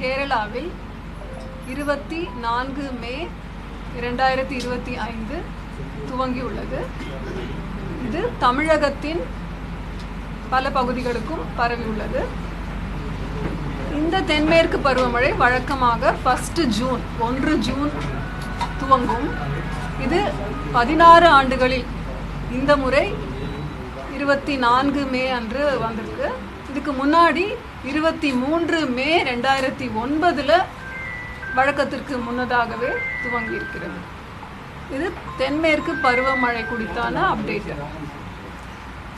கேரளாவில் இருபத்தி நான்கு மே இரண்டாயிரத்தி இருபத்தி ஐந்து துவங்கியுள்ளது. இது தமிழகத்தின் பல பகுதிகளுக்கும் பரவியுள்ளது. இந்த தென்மேற்கு பருவமழை வழக்கமாக ஃபஸ்ட்டு ஜூன் ஒன்று ஜூன் துவங்கும். இது பதினாறு ஆண்டுகளில் இந்த முறை இருபத்தி நான்கு மே அன்று வந்திருக்கு. இதுக்கு முன்னாடி இருபத்தி மூன்று மே ரெண்டாயிரத்தி ஒன்பதில் வழக்கத்திற்கு முன்னதாகவே துவங்கி இருக்கிறது இது தென்மேற்கு பருவமழை குறித்தான அப்டேட்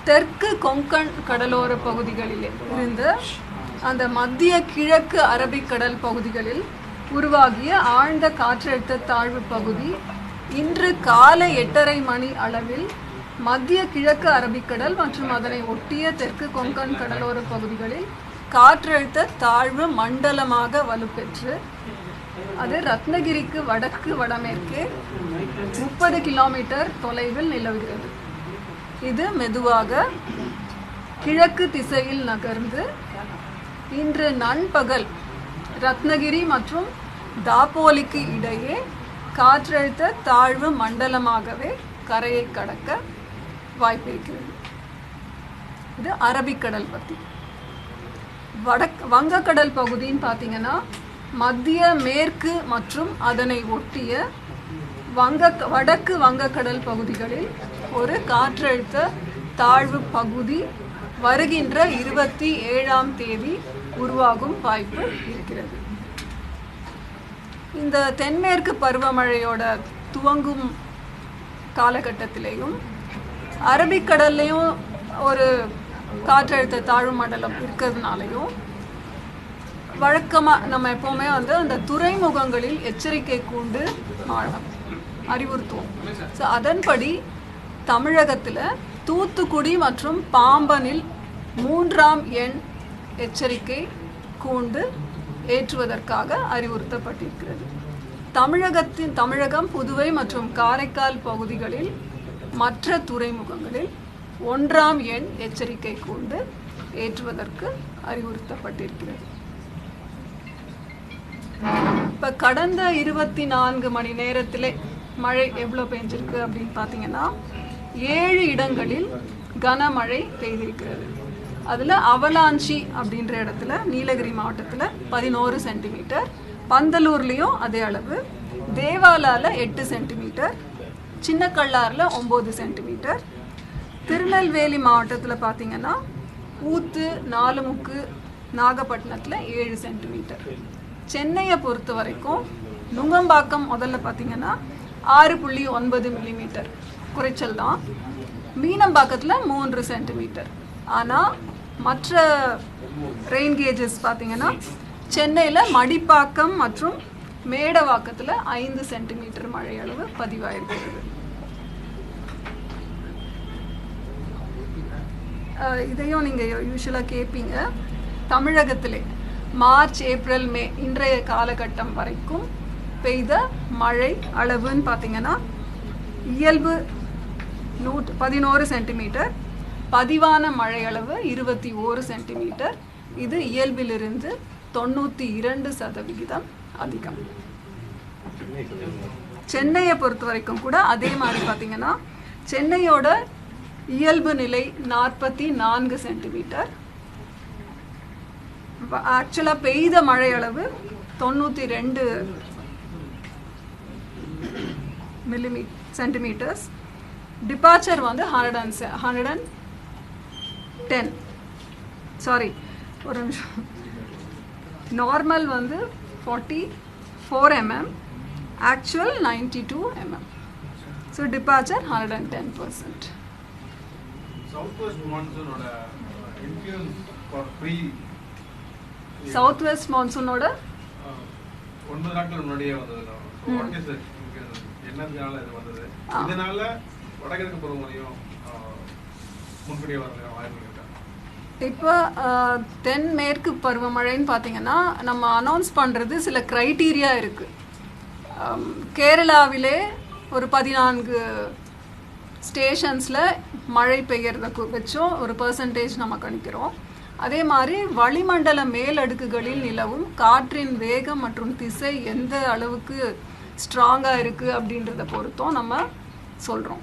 தெற்கு கொங்கன் கடலோர பகுதிகளில் இருந்து அந்த மத்திய கிழக்கு அரபிக்கடல் பகுதிகளில் உருவாகிய ஆழ்ந்த காற்றழுத்த தாழ்வு பகுதி இன்று காலை எட்டரை மணி அளவில் மத்திய கிழக்கு அரபிக்கடல் மற்றும் அதனை ஒட்டிய தெற்கு கொங்கன் கடலோர பகுதிகளில் காற்றழுத்த தாழ்வு மண்டலமாக வலுப்பெற்று அது ரத்னகிரிக்கு வடக்கு வடமேற்கு முப்பது கிலோமீட்டர் தொலைவில் நிலவுகிறது. இது மெதுவாக கிழக்கு திசையில் நகர்ந்து இன்று நண்பகல் ரத்னகிரி மற்றும் தாப்போலிக்கு இடையே காற்றழுத்த தாழ்வு மண்டலமாகவே கரையை கடக்க வாய்ப்பிருக்கிறது. இது அரபிக்கடல் பற்றி வடக் வங்கக்கடல் பகுதின்னு பார்த்தீங்கன்னா மத்திய மேற்கு மற்றும் அதனை ஒட்டிய வங்க வடக்கு வங்கக்கடல் பகுதிகளில் ஒரு காற்றழுத்த தாழ்வு பகுதி வருகின்ற இருபத்தி ஏழாம் தேதி உருவாகும் வாய்ப்பு இருக்கிறது. இந்த தென்மேற்கு பருவமழையோட துவங்கும் காலகட்டத்திலையும் அரபிக்கடல்லையும் ஒரு காற்றழுத்த தாழ்வு மண்டலம் இருக்கிறதுனாலையும் வழக்கமாக நம்ம எப்போவுமே வந்து அந்த துறைமுகங்களில் எச்சரிக்கை கூண்டு அறிவுறுத்துவோம். ஸோ அதன்படி தமிழகத்தில் தூத்துக்குடி மற்றும் பாம்பனில் மூன்றாம் எண் எச்சரிக்கை கூண்டு ஏற்றுவதற்காக அறிவுறுத்தப்பட்டிருக்கிறது. தமிழகத்தின் தமிழகம் புதுவை மற்றும் காரைக்கால் பகுதிகளில் மற்ற துறைமுகங்களில் ஒன்றாம் எண் எச்சரிக்கை கூண்டு ஏற்றுவதற்கு அறிவுறுத்தப்பட்டிருக்கிறது. இப்போ கடந்த இருபத்தி நான்கு மணி நேரத்திலே மழை எவ்வளோ பெஞ்சிருக்கு அப்படின்னு பார்த்தீங்கன்னா ஏழு இடங்களில் கனமழை பெய்திருக்கிறது. அதில் அவலாஞ்சி அப்படின்ற இடத்துல நீலகிரி மாவட்டத்தில் பதினோரு சென்டிமீட்டர் பந்தலூர்லேயும் அதே அளவு தேவாலால எட்டு சென்டிமீட்டர் சின்ன சின்னக்கல்லாரில் ஒம்பது சென்டிமீட்டர் திருநெல்வேலி மாவட்டத்தில் பார்த்தீங்கன்னா ஊத்து நாலுமுக்கு நாகப்பட்டினத்தில் ஏழு சென்டிமீட்டர். சென்னையை பொறுத்த வரைக்கும் நுங்கம்பாக்கம் முதல்ல பார்த்தீங்கன்னா ஆறு புள்ளி ஒன்பது மில்லிமீட்டர் குறைச்சல் தான். மீனம்பாக்கத்தில் மூன்று சென்டிமீட்டர். ஆனால் மற்ற ரெயின் கேஜஸ் பார்த்தீங்கன்னா சென்னையில் மடிப்பாக்கம் மற்றும் மேடவாக்கத்தில் ஐந்து சென்டிமீட்டர் மழை அளவு பதிவாயிருக்கிறது. இதையும் நீங்கள் யூஸ்வலாக கேட்பீங்க தமிழகத்திலே மார்ச் ஏப்ரல் மே இன்றைய காலகட்டம் வரைக்கும் பெய்த மழை அளவுன்னு பார்த்தீங்கன்னா இயல்பு நூற்று பதினோரு சென்டிமீட்டர் பதிவான மழை அளவு இருபத்தி ஓரு சென்டிமீட்டர். இது இயல்பிலிருந்து தொண்ணூற்றி இரண்டு சதவிகிதம் அதிகம். சென்னையை பொறுத்த வரைக்கும் கூட அதே மாதிரி பார்த்தீங்கன்னா சென்னையோட இயல்பு நிலை நாற்பத்தி நான்கு சென்டிமீட்டர் ஆக்சுவலாக பெய்த மழை அளவு தொண்ணூற்றி ரெண்டு மில்லிமீ சென்டிமீட்டர்ஸ் டிபார்ச்சர் வந்து hundred and hundred and ten sorry ஒரு நிமிஷம். நார்மல் வந்து forty four MM actual ninety two MM so departure hundred and ten percent south west மான்சூனோட influence for pre south west மான்சூனோட ஒன்பது நாட்கள் முன்னாடியே வந்தது வாட் இஸ் என்னதுனால இது வந்தது? ஆ. இதனால வடகிழக்கு பருவமழையும் முன்கூட்டியே வர வாய்ப்பு இருக்கா? இப்போ அஹ், தென்மேற்கு பருவமழைன்னு பார்த்தீங்கன்னா நம்ம அனௌன்ஸ் பண்ணுறது சில க்ரைட்டீரியா இருக்குது கேரளாவிலே ஒரு பதினான்கு ஸ்டேஷன்ஸில் மழை பெய்யறத வச்சும் ஒரு பர்சன்டேஜ் நம்ம கணிக்கிறோம். அதே மாதிரி வளிமண்டல மேலடுக்குகளில் நிலவும் காற்றின் வேகம் மற்றும் திசை எந்த அளவுக்கு ஸ்ட்ராங்காக இருக்குது அப்படின்றத பொறுத்தும் நம்ம சொல்கிறோம்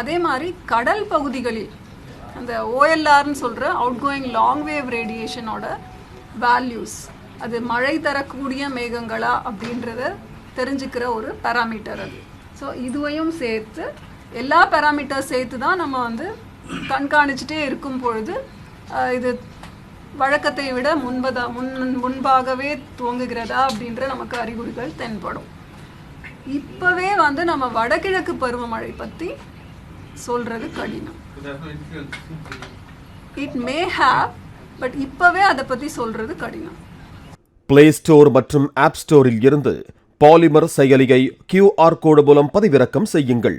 அதே மாதிரி கடல் பகுதிகளில் அந்த ஓஎல்ஆர்னு சொல்கிற அவுட் கோயிங் லாங் வேவ் ரேடியேஷனோட வேல்யூஸ் அது மழை தரக்கூடிய மேகங்களா அப்படின்றத தெரிஞ்சுக்கிற ஒரு பேராமீட்டர் அது. ஸோ இதுவையும் சேர்த்து எல்லா பேராமீட்டர் சேர்த்து தான் நம்ம வந்து கண்காணிச்சுட்டே இருக்கும் பொழுது இது வழக்கத்தை விட முன்பதா முன் முன்பாகவே துவங்குகிறதா அப்படின்ற நமக்கு அறிகுறிகள் தென்படும். இப்போவே வந்து நம்ம வடகிழக்கு பருவமழை பற்றி சொல்கிறது கடினம். இட் மே ஹாவ் பட் இப்போவே அதை பற்றி சொல்கிறது கடினம். பிளே ஸ்டோர் மற்றும் ஆப் ஸ்டோரில் இருந்து பாலிமர் செயலியை கியூஆர் கோடு மூலம் பதிவிறக்கம் செய்யுங்கள்.